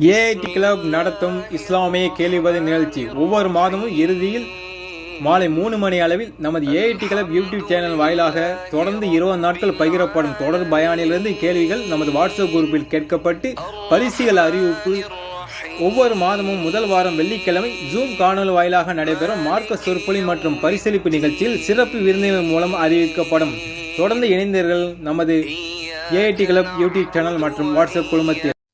AIT club நடத்தும் இஸ்லாமிய கேள்விப்பதி நிகழ்ச்சி. ஒவ்வொரு மாதமும் இறுதியில் மாலை மூணு மணி அளவில் நமது ஏஐடி கிளப் யூடியூப் சேனல் வாயிலாக தொடர்ந்து இருபது நாட்கள் பகிரப்படும் தொடர் பயானிலிருந்து கேள்விகள் நமது வாட்ஸ்அப் குரூப்பில் கேட்கப்பட்டு பரிசுகள் அறிவிப்பு. ஒவ்வொரு மாதமும் முதல் வாரம் வெள்ளிக்கிழமை ஜூம் காணொலி வாயிலாக நடைபெறும் மார்க்க சொற்பொழி மற்றும் பரிசளிப்பு நிகழ்ச்சியில் சிறப்பு விருந்தினர் மூலம் அறிவிக்கப்படும். தொடர்ந்து இணைந்தீர்கள் நமது ஏஐடி கிளப் யூடியூப் சேனல் மற்றும் வாட்ஸ்அப் குழுமத்தில்.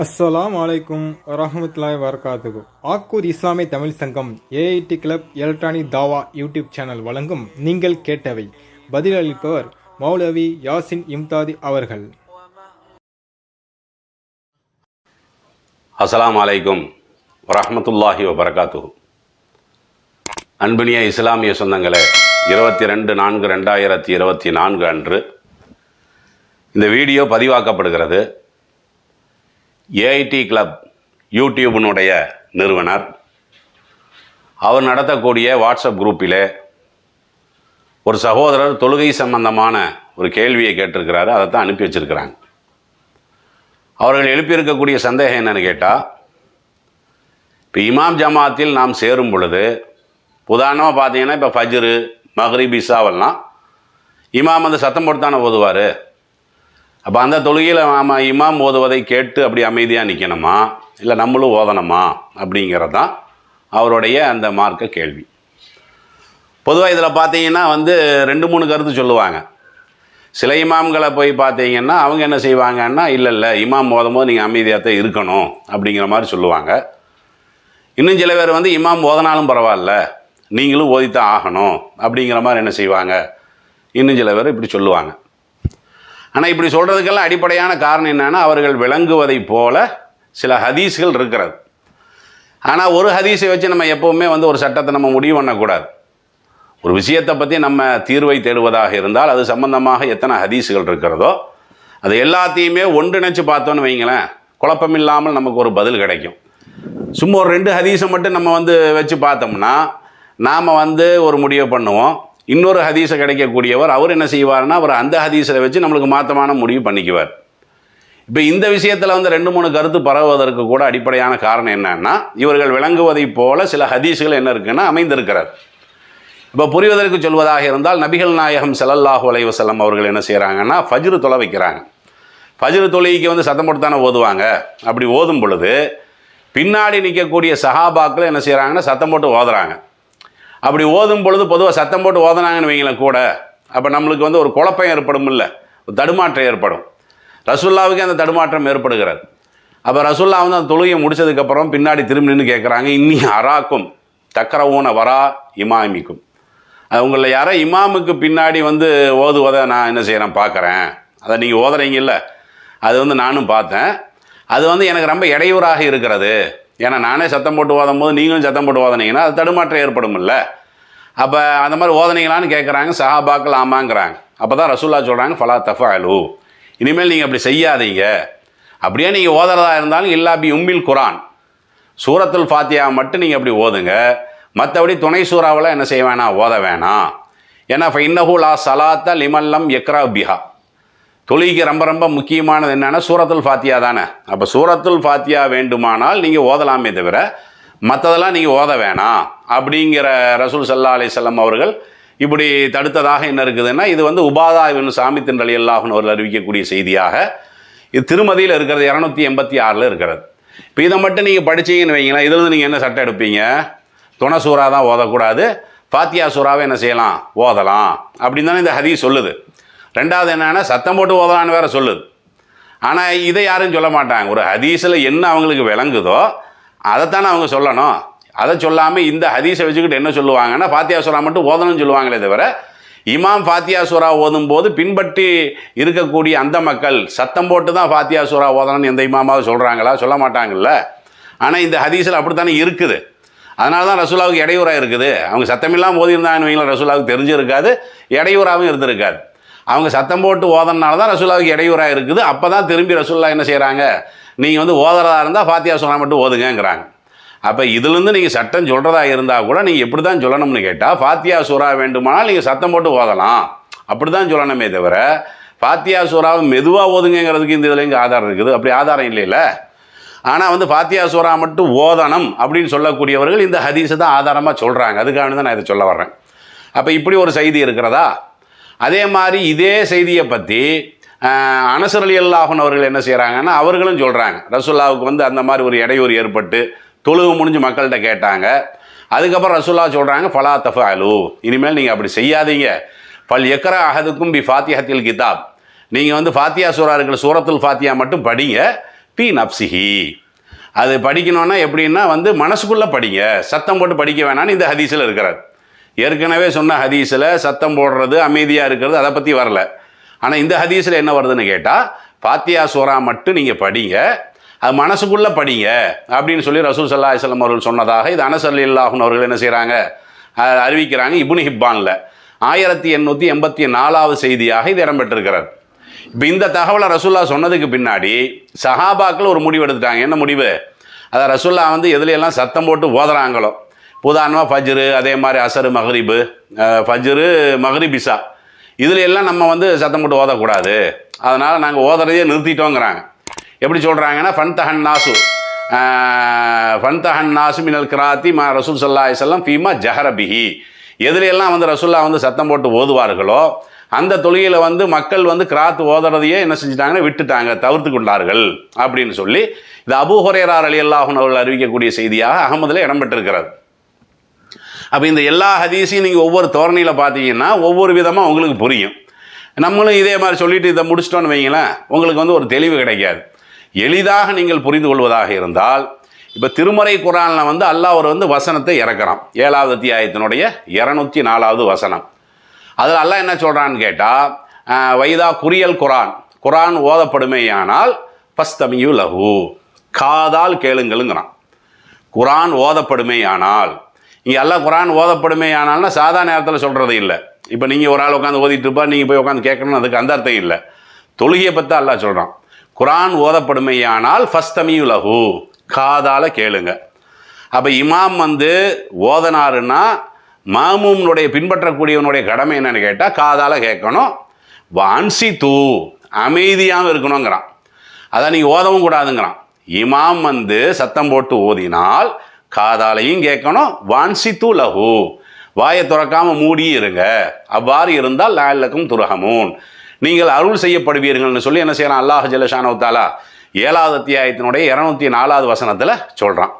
அஸ்ஸலாம் வலைக்கும் வரஹமத்துல்லாஹி வரகாத்துகு ஆக்கூர் இஸ்லாமிய Tamil Sangam AIT club electronic தாவா யூடியூப் சேனல் வழங்கும் நீங்கள் கேட்டவை. பதிலளிப்பவர் மௌலவி யாசின் இம்தாதி அவர்கள். அஸ்ஸலாம் அலைக்கும் வரமத்துல்லாஹி வரகாத்துகு அன்பினிய இஸ்லாமிய சொந்தங்களே இருபத்தி ரெண்டு நான்கு ரெண்டாயிரத்தி இருபத்தி நான்கு அன்று இந்த வீடியோ பதிவாக்கப்படுகிறது. ஏஐடி கிளப் யூடியூபினுடைய நிறுவனர். அவர் நடத்தக்கூடிய வாட்ஸ்அப் குரூப்பிலே ஒரு சகோதரர் தொழுகை சம்பந்தமான ஒரு கேள்வியை கேட்டிருக்கிறாரு அதை தான் அனுப்பி வச்சிருக்கிறாங்க. அவர்கள் எழுப்பியிருக்கக்கூடிய சந்தேகம் என்னன்னு கேட்டால் இப்போ இமாம் ஜமாத்தில் நாம் சேரும் பொழுது உதாரணமாக பார்த்தீங்கன்னா இப்போ ஃபஜ்ரு மஹ்ரிப் இசாவெல்லாம் இமாம் வந்து சத்தம் போட்டு தானே ஓதுவார்? அப்போ அந்த தொழுகையில் நாம் இமாம் ஓதுவதை கேட்டு அப்படி அமைதியாக நிற்கணுமா இல்லை நம்மளும் ஓதணுமா? அப்படிங்கிறது தான் அவருடைய அந்த மார்க்க கேள்வி. பொதுவாக இதில் பார்த்தீங்கன்னா வந்து ரெண்டு மூணு கருத்து சொல்லுவாங்க. சில இமாம்களை போய் பார்த்தீங்கன்னா அவங்க என்ன செய்வாங்கன்னா இல்லை இல்லை இமாம் ஓதும் போது நீங்கள் அமைதியாக தான் இருக்கணும் அப்படிங்கிற மாதிரி சொல்லுவாங்க. இன்னும் சில பேர் வந்து இமாம் ஓதனாலும் பரவாயில்ல நீங்களும் ஓதித்தான் ஆகணும் அப்படிங்கிற மாதிரி என்ன செய்வாங்க? இன்னும் சில பேர் இப்படி சொல்லுவாங்க. ஆனால் இப்படி சொல்கிறதுக்கெல்லாம் அடிப்படையான காரணம் என்னென்னா அவர்கள் விளங்குவதைப் போல சில ஹதீஸ்கள் இருக்கிறது. ஆனால் ஒரு ஹதீஸை வச்சு நம்ம எப்போவுமே வந்து ஒரு சட்டத்தை நம்ம முடிவு பண்ணக்கூடாது. ஒரு விஷயத்தை பற்றி நம்ம தீர்வை தேடுவதாக இருந்தால் அது சம்பந்தமாக எத்தனை ஹதீஸுகள் இருக்கிறதோ அது எல்லாத்தையுமே ஒன்றிணைச்சு பார்த்தோன்னு வைங்களேன் குழப்பம் இல்லாமல் நமக்கு ஒரு பதில் கிடைக்கும். சும்மா ஒரு ரெண்டு ஹதீஸை மட்டும் நம்ம வந்து வச்சு பார்த்தோம்னா நாம் வந்து ஒரு முடிவை பண்ணுவோம். இன்னொரு ஹதீஸை கிடைக்கக்கூடியவர் அவர் என்ன செய்வார்னா அவர் அந்த ஹதீஸில் வச்சு நம்மளுக்கு மாற்றமான முடிவு பண்ணிக்குவார். இப்போ இந்த விஷயத்தில் வந்து ரெண்டு மூணு கருத்து பரவுவதற்கு கூட அடிப்படையான காரணம் என்னன்னா இவர்கள் விளங்குவதைப் போல சில ஹதீஸுகள் என்ன இருக்குன்னா அமைந்திருக்கிறார். இப்போ புரிவதற்கு சொல்வதாக இருந்தால் நபிகள் நாயகம் செலல்லாஹு அலைவசல்லம் அவர்கள் என்ன செய்கிறாங்கன்னா ஃபஜ்ரு தொலை வைக்கிறாங்க. ஃபஜ்ரு தொழுகைக்கு வந்து சத்தம் போட்டு தானே ஓதுவாங்க. அப்படி ஓதும் பொழுது பின்னாடி நிற்கக்கூடிய சஹாபாக்கள் என்ன செய்கிறாங்கன்னா சத்தம் போட்டு ஓதுறாங்க. அப்படி ஓதும் பொழுது பொதுவாக சத்தம் போட்டு ஓதுனாங்கன்னு வைங்களேன் கூட அப்போ நம்மளுக்கு வந்து ஒரு குழப்பம் ஏற்படும் இல்லை ஒரு தடுமாற்றம் ஏற்படும். ரசுல்லாவுக்கு அந்த தடுமாற்றம் ஏற்படுகிறது அப்போ ரசுல்லா வந்து அந்த தொழுகையை முடிச்சதுக்கப்புறம் பின்னாடி திரும்பி நின்று கேட்குறாங்க இன்னி அராக்கும் தக்கரவுன வரா இமாமிக்கும். உங்களில் யாரோ இமாமுக்கு பின்னாடி வந்து ஓதுவதை நான் என்ன செய்கிறேன் பார்க்குறேன் அதை நீங்கள் ஓதுறீங்கல்ல அது வந்து நானும் பார்த்தேன். அது வந்து எனக்கு ரொம்ப இடையூறாக இருக்கிறது. ஏன்னா நானே சத்தம் போட்டு ஓதும் போது நீங்களும் சத்தம் போட்டு ஓதனீங்கன்னா அது தடுமாற்றம் ஏற்படும்ல. அப்போ அந்த மாதிரி ஓதனீங்களான்னு கேட்குறாங்க சஹாபாக்கள் ஆமாங்கிறாங்க. அப்போ தான் ரசூல்லா சொல்கிறாங்க ஃபலா தஃபாலு. இனிமேல் நீங்கள் அப்படி செய்யாதீங்க. அப்படியே நீங்கள் ஓதுறதா இருந்தாலும் இல்லா பி உம்மில் குரான். சூரத்துல் ஃபாத்தியா மட்டும் நீங்கள் அப்படி ஓதுங்க. மற்றபடி துணை சூறாவில் என்ன செய்ய வேணாம் ஓத வேணாம். ஏன்னா இப்போ சலாத்த லிமல்லம் எக்ரா பிஹா. தொழுகைக்கு ரொம்ப ரொம்ப முக்கியமானது என்னென்னா சூரத்துல் ஃபாத்தியா தானே. அப்போ சூரத்துல் ஃபாத்தியா வேண்டுமானால் நீங்கள் ஓதலாமே தவிர மற்றதெல்லாம் நீங்கள் ஓத வேணாம். அப்படிங்கிற ரசூல் சல்லா அலிசல்லாம் அவர்கள் இப்படி தடுத்ததாக என்ன இருக்குதுன்னா இது வந்து உபாதாவின் சாமி தின்றலி அல்லாஹன் அவர்கள் அறிவிக்கக்கூடிய செய்தியாக இது திருமதியில் இருக்கிறது இரநூத்தி எண்பத்தி ஆறில் இருக்கிறது. இப்போ இதை மட்டும் நீங்கள் படிச்சீங்கன்னு வைங்களேன் இதில் நீங்கள் என்ன சட்டை எடுப்பீங்க? துணை சூறா தான் ஓதக்கூடாது. ஃபாத்தியா சூறாவை என்ன செய்யலாம்? ஓதலாம். அப்படின்னு தானே இந்த ஹதி சொல்லுது. ரெண்டாவது என்னென்னா சத்தம் போட்டு ஓதலான்னு வேற சொல்லுது. ஆனால் இதை யாரும் சொல்ல மாட்டாங்க. ஒரு ஹதீஸில் என்ன அவங்களுக்கு விளங்குதோ அதைத்தானே அவங்க சொல்லணும். அதை சொல்லாமல் இந்த ஹதீஸை வச்சுக்கிட்டு என்ன சொல்லுவாங்கன்னா ஃபாத்தியா சூறா மட்டும் ஓதணும்னு சொல்லுவாங்களே தவிர இமாம் ஃபாத்தியா சூரா ஓதும் போது பின்பற்றி இருக்கக்கூடிய அந்த மக்கள் சத்தம் போட்டு தான் ஃபாத்தியா சூரா ஓதணும்னு எந்த இமாமாவது சொல்கிறாங்களா சொல்ல மாட்டாங்கல்ல. ஆனால் இந்த ஹதீஸில் அப்படித்தானே இருக்குது. அதனால தான் ரசூலாவுக்கு இடையூறாக இருக்குது. அவங்க சத்தமில்லாமல் ஓதியிருந்தாங்கன்னு வைங்களேன் ரசூலாவுக்கு தெரிஞ்சிருக்காது இடையூறாகவும் இருந்திருக்காது. அவங்க சத்தம் போட்டு ஓதனால தான் ரசூலாவுக்கு இடையூறாக இருக்குது. அப்போ தான் திரும்பி ரசூல்லா என்ன செய்கிறாங்க நீங்கள் வந்து ஓதுறதா இருந்தால் ஃபாத்தியா சூரா மட்டும் ஓதுங்கிறாங்க அப்போ இதுலேருந்து நீங்கள் சட்டம் சொல்கிறதா இருந்தால் கூட நீங்கள் எப்படி தான் சொல்லணும்னு கேட்டால் ஃபாத்தியா சூறா வேண்டுமானால் நீங்கள் சத்தம் போட்டு ஓதலாம். அப்படி தான் சொல்லணுமே தவிர ஃபாத்தியா சூறாவை மெதுவாக ஓதுங்கிறதுக்கு இந்த இதில் எங்கே ஆதாரம் இருக்குது. அப்படி ஆதாரம் இல்லைல்ல ஆனால் வந்து ஃபாத்தியா சூறா மட்டும் ஓதனம் அப்படின்னு சொல்லக்கூடியவர்கள் இந்த ஹதீஸை தான் ஆதாரமாக சொல்கிறாங்க அதுக்காக தான் நான் இதை சொல்ல வர்றேன். அப்போ இப்படி ஒரு செய்தி இருக்கிறதா? அதே மாதிரி இதே செய்தியை பற்றி அனசர் அலி அல்லாஹன் அவர்கள் என்ன செய்கிறாங்கன்னா அவர்களும் சொல்கிறாங்க ரசுல்லாவுக்கு வந்து அந்த மாதிரி ஒரு இடையூறு ஏற்பட்டு தொழுவு முடிஞ்சு மக்கள்கிட்ட கேட்டாங்க. அதுக்கப்புறம் ரசுல்லா சொல்கிறாங்க ஃபலா தஃப அலு இனிமேல் நீங்கள் அப்படி செய்யாதீங்க. பல் எக்கரா அகதுக்கும் பி ஃபாத்தியத்தில் கிதாப். நீங்கள் வந்து ஃபாத்தியா சூரா இருக்கிற சூரத்துல் ஃபாத்தியா மட்டும் படிங்க. பி நப்சிஹி அது படிக்கணும்னா எப்படின்னா வந்து மனசுக்குள்ளே படிங்க. சத்தம் போட்டு படிக்க வேணாம்னு இந்த ஹதீஸில் இருக்கிறார். ஏற்கனவே சொன்ன ஹதீஸில் சத்தம் போடுறது அமைதியாக இருக்கிறது அதை பற்றி வரல. ஆனால் இந்த ஹதீஸில் என்ன வருதுன்னு கேட்டால் பாத்தியா சூரா மட்டும் நீங்கள் படிங்க அது மனசுக்குள்ளே படிங்க அப்படின்னு சொல்லி ரசூல் சல்லா இஸ்லாம் அவர்கள் சொன்னதாக இது அனசல் இல்லாஹன் அவர்கள் என்ன செய்கிறாங்க அறிவிக்கிறாங்க இபுனி ஹிப்பானில். ஆயிரத்தி எண்ணூற்றி எண்பத்தி நாலாவது செய்தியாக இது இடம்பெற்றிருக்கிறார் இப்போ இந்த தகவலை ரசூல்லா சொன்னதுக்கு பின்னாடி சஹாபாக்கள் ஒரு முடிவு எடுத்துட்டாங்க. என்ன முடிவு? அதை ரசூல்லா வந்து எதுலையெல்லாம் சத்தம் போட்டு ஓதுறாங்களோ உதாரணமாக ஃபஜ்ரு அதே மாதிரி அசரு மஹ்ரிபு ஃபஜ்ரு மஹரிபிசா இதில் எல்லாம் நம்ம வந்து சத்தம் போட்டு ஓதக்கூடாது. அதனால் நாங்கள் ஓதுறதையே நிறுத்திட்டோங்கிறாங்க. எப்படி சொல்கிறாங்கன்னா ஃபன் தஹன் நாசு. ஃபன் தஹன் நாசு மினல் கிராத்தி மா ரசூல் சல்லா செல்லம் ஃபீமா ஜஹரபிஹி எதுலையெல்லாம் வந்து ரசுல்லா வந்து சத்தம் போட்டு ஓதுவார்களோ அந்த தொழுகையில் வந்து மக்கள் வந்து கிராத்து ஓதுறதையே என்ன செஞ்சிட்டாங்கன்னா விட்டுட்டாங்க தவிர்த்து கொண்டார்கள் அப்படின்னு சொல்லி இது அபு ஹுரேரார் அலி அல்லாஹன் அவர்கள் அறிவிக்கக்கூடிய செய்தியாக அகமதில் இடம்பெற்றிருக்கிறது அப்போ இந்த எல்லா ஹதீஸையும் நீங்கள் ஒவ்வொரு தோரணையில் பார்த்தீங்கன்னா ஒவ்வொரு விதமாக உங்களுக்கு புரியும். நம்மளும் இதே மாதிரி சொல்லிட்டு இதை முடிச்சிட்டோன்னு வைங்களேன் உங்களுக்கு வந்து ஒரு தெளிவு கிடைக்காது. எளிதாக நீங்கள் புரிந்து கொள்வதாக இருந்தால் இப்போ திருமறை குரானில் வந்து அல்லாஹ் ஒரு வந்து வசனத்தை இறக்குறான். ஏழாவது அத்தியாயத்தினுடைய இரநூத்தி நாலாவது வசனம். அதில் அல்லாஹ் என்ன சொல்கிறான்னு கேட்டால் வைதா குறியல் குரான். குரான் ஓதப்படுமேயானால் ஃபஸ்தமியு லஹு காதால் கேளுங்களுங்கிறான். குரான் ஓதப்படுமேயானால் இங்கே எல்லாம் குரான் ஓதப்படுமேயானால்னா சாதா நேரத்தில் சொல்கிறது இல்லை. இப்போ நீங்கள் ஒரு ஆள் உட்காந்து ஓதிட்டு இருப்பா நீங்கள் போய் உட்காந்து கேட்கணும்னு அதுக்கு அந்த அர்த்தம் இல்லை. தொழுகையை பற்றி அல்லாஹ் சொல்கிறான் குரான் ஓதப்படுமையானால் ஃபஸ்தமியு லஹு காதால் கேளுங்க. அப்போ இமாம் வந்து ஓதனாருன்னா மாமூனுடைய பின்பற்றக்கூடியவனுடைய கடமை என்னென்னு கேட்டால் காதால் கேட்கணும். வான்சி தூ அமைதியாகவும் இருக்கணுங்கிறான். அதான் நீங்கள் ஓதவும் கூடாதுங்கிறான். இமாம் வந்து சத்தம் போட்டு ஓதினால் காதாலையும் கேட்கணும் வான்சி தூ லஹு வாயை திறக்காம மூடி இருங்க. அவ்வாறு இருந்தால் லாலக்கும் துரகமூன். நீங்கள் அருள் செய்யப்படுவீர்கள்னு சொல்லி என்ன செய்யலாம் அல்லாஹ் ஜல்லஷானு தாலா ஏழாவது அத்தியாயத்தினுடைய இரநூத்தி நாலாவது வசனத்தில் சொல்கிறான்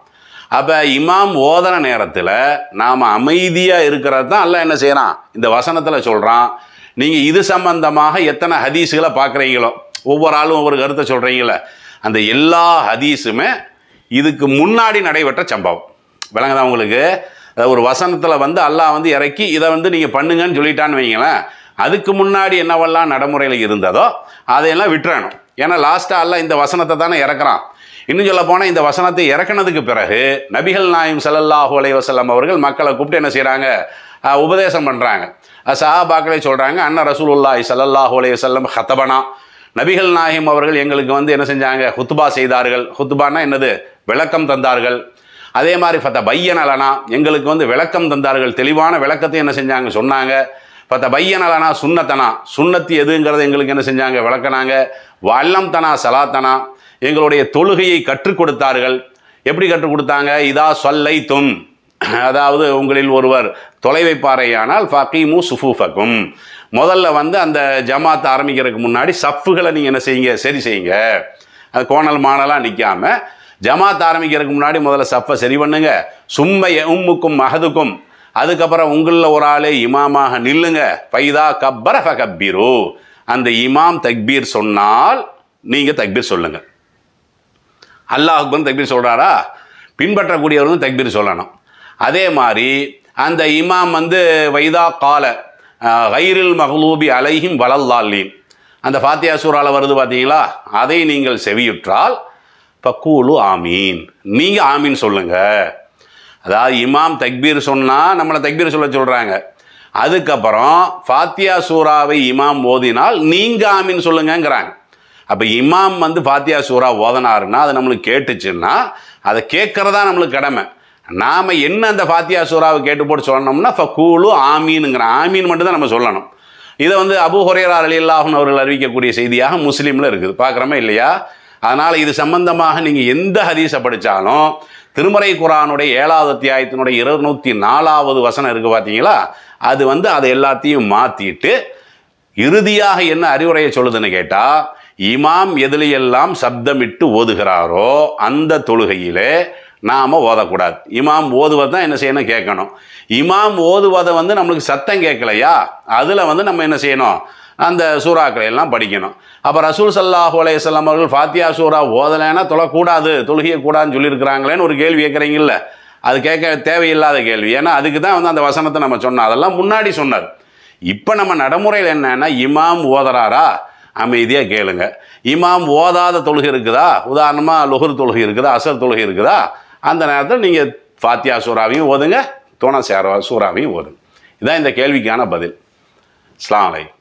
அப்போ இமாம் ஓதன நேரத்தில் நாம் அமைதியாக இருக்கிறது தான் அல்ல என்ன செய்கிறான் இந்த வசனத்தில் சொல்கிறான் நீங்கள் இது சம்பந்தமாக எத்தனை ஹதீஸுகளை பார்க்குறீங்களோ ஒவ்வொரு ஆளும் ஒவ்வொரு கருத்தை சொல்கிறீங்களே அந்த எல்லா ஹதீஸுமே இதுக்கு முன்னாடி நடைபெற்ற சம்பவம். விளங்குதா உங்களுக்கு? ஒரு வசனத்தில் வந்து அல்லாஹ் வந்து இறக்கி இதை வந்து நீங்கள் பண்ணுங்கன்னு சொல்லிட்டான்னு வைங்களேன். அதுக்கு முன்னாடி என்னவெல்லாம் நடைமுறையில் இருந்ததோ அதையெல்லாம் விட்டுறணும். ஏன்னா லாஸ்ட்டாக அல்லாஹ் இந்த வசனத்தை தானே இறக்குறான். இன்னும் சொல்ல போனால் இந்த வசனத்தை இறக்குனதுக்கு பிறகு நபிகள் நாயம் சல்லல்லாஹு அலைஹி அவர்கள் மக்களை கூப்பிட்டு என்ன செய்கிறாங்க உபதேசம் பண்ணுறாங்க சஹாபாக்களே சொல்கிறாங்க அண்ணன் ரசூலுல்லாஹி ஸல்லல்லாஹு அலைஹி வஸல்லம் ஹத்தபனா. நபிகள் நாயம் அவர்கள் எங்களுக்கு வந்து என்ன செஞ்சாங்க? ஹுத்துபா செய்தார்கள். ஹுத்துபானா என்னது? விளக்கம் தந்தார்கள். அதே மாதிரி ஃபத்த பையனலனா எங்களுக்கு வந்து விளக்கம் தந்தார்கள். தெளிவான விளக்கத்தை என்ன செஞ்சாங்க? சொன்னாங்க. ஃபத்த பையனலனா சுண்ணத்தனா? சுண்ணத்து எதுங்கிறத எங்களுக்கு என்ன செஞ்சாங்க? விளக்கினாங்க. வல்லம் தனா சலாத்தனா எங்களுடைய தொழுகையை கற்றுக் கொடுத்தார்கள். எப்படி கற்றுக் கொடுத்தாங்க? இதா சொல்லை தும் அதாவது உங்களில் ஒருவர் தொலை வைப்பாரையானால் ஃபகீமு சுஃபூஃபக்கும். முதல்ல வந்து அந்த ஜமாத் ஆரம்பிக்கிறதுக்கு முன்னாடி சஃப்புகளை நீங்கள் என்ன செய்யுங்க? சரி செய்யுங்க. அது கோணல் மாணலாக நிற்காமல் ஜமாத் ஆரம்பிக்கிறதுக்கு முன்னாடி முதல்ல சஃப்பை சரி பண்ணுங்க. சும்மை உம்முக்கும் மகதுக்கும். அதுக்கப்புறம் உங்களில் ஒரு ஆளே இமாமாக நில்லுங்க. பைதா கப்பர கப்பீரு அந்த இமாம் தக்பீர் சொன்னால் நீங்கள் தக்பீர் சொல்லுங்கள் அல்லாஹ் தக்பீர் சொல்கிறாரா பின்பற்றக்கூடியவர் வந்து தக்பீர் சொல்லணும். அதே மாதிரி அந்த இமாம் வந்து வைதா கால கைரில் மஹலூபி அலைஹிம் வளல்லாலீன் அந்த ஃபாத்தியா சூறாவில் வருது பார்த்தீங்களா? அதை நீங்கள் செவியுற்றால் பக்கூலு ஆமீன். நீங்கள் ஆமீன் சொல்லுங்க. அதாவது இமாம் தக்பீர் சொன்னால் நம்மளை தக்பீர் சொல்ல சொல்கிறாங்க அதுக்கப்புறம் ஃபாத்தியா சூறாவை இமாம் ஓதினால் நீங்கள் ஆமீன் சொல்லுங்கங்கிறாங்க. அப்போ இமாம் வந்து ஃபாத்தியா சூறா ஓதனாருன்னா அது நம்மளுக்கு கேட்டுச்சுன்னா அதை கேட்குறதா நம்மளுக்கு கடமை. நாம் என்ன அந்த ஃபாத்தியா சூறாவை கேட்டு போட்டு சொல்லணும்னா ஃபக்கூலு ஆமீனுங்கிற ஆமீன் மட்டும்தான் நம்ம சொல்லணும். இதை வந்து அபு ஹுரேரா அலில்லாஹன் அவர்கள் அறிவிக்கக்கூடிய செய்தியாக முஸ்லீமில் இருக்குது. பார்க்குறோமா இல்லையா? அதனால் இது சம்பந்தமாக நீங்கள் எந்த ஹதீஸை படித்தாலும் திருமறை குரானுடைய ஏழாவது அத்தியாயத்தினுடைய இருநூற்றி நாலாவது வசனம் இருக்குது பார்த்தீங்களா அது வந்து அதை எல்லாத்தையும் மாற்றிட்டு இறுதியாக என்ன அறிவுரையை சொல்லுதுன்னு கேட்டால் இமாம் எதிலையெல்லாம் சப்தமிட்டு ஓதுகிறாரோ அந்த தொழுகையிலே நாம் ஓதக்கூடாது. இமாம் ஓதுவது தான் என்ன செய்யணும் கேட்கணும். இமாம் ஓதுவதை வந்து நம்மளுக்கு சத்தம் கேட்கலையா? அதில் வந்து நம்ம என்ன செய்யணும்? அந்த சூறாக்களை எல்லாம் படிக்கணும். அப்போ ரசூல் சல்லாஹு அலையம் அவர்கள் ஃபாத்தியா சூறா ஓதலைன்னா தொழக்கூடாது தொழுகிய கூடாதுன்னு சொல்லியிருக்கிறாங்களேன்னு ஒரு கேள்வி கேட்குறீங்கல்ல? அது கேட்க தேவையில்லாத கேள்வி. ஏன்னா அதுக்கு தான் வந்து அந்த வசனத்தை நம்ம சொன்னோம். அதெல்லாம் முன்னாடி சொன்னார். இப்போ நம்ம நடைமுறையில் என்னன்னா இமாம் ஓதுறாரா? அமைதியாக கேளுங்க. இமாம் ஓதாத தொழுகை இருக்குதா? உதாரணமாக லுகர் தொழுகை இருக்குதா? அசர் தொழுகை இருக்குதா? அந்த நேரத்தில் நீங்கள் ஃபாத்தியா சூறாவையும் ஓதுங்க துணை சேர சூறாவையும் ஓதுங்க. இதான் இந்த கேள்விக்கான பதில். இஸ்லாம் அலைக்கும்.